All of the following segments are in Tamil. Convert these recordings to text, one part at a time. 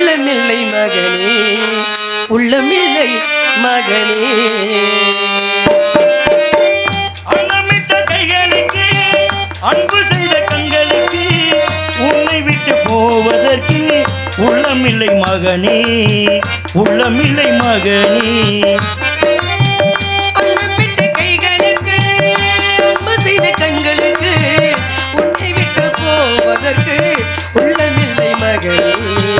உள்ளமில்லை மகனே உள்ளமில்லை மகனே அன்னமிட்ட கைகளுக்கு அன்பு செய்த கண்களுக்கு உன்னை விட்டு போவதற்கு உள்ளமில்லை மகனே உள்ளமில்லை மகனே. கண்களுக்கு உன்னை விட்டு போவதற்கு உள்ளமில்லை மகளே.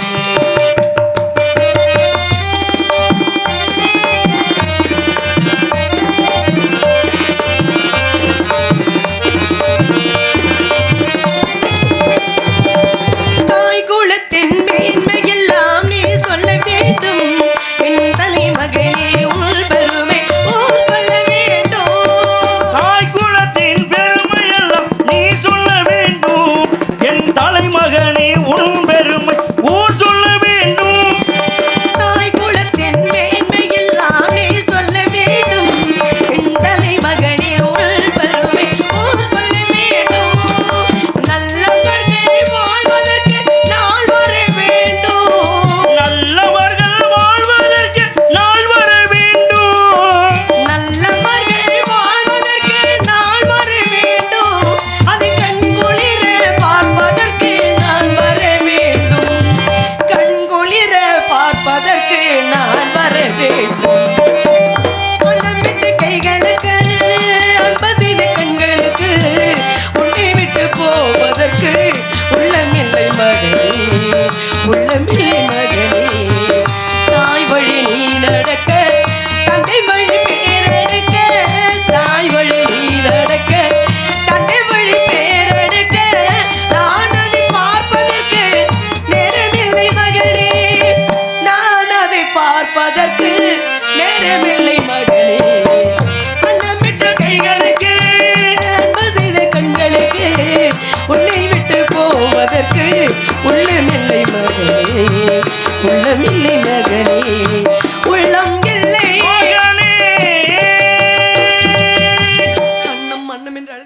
காப்பதற்கு நான் வரவேண்டும்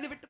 விட்டு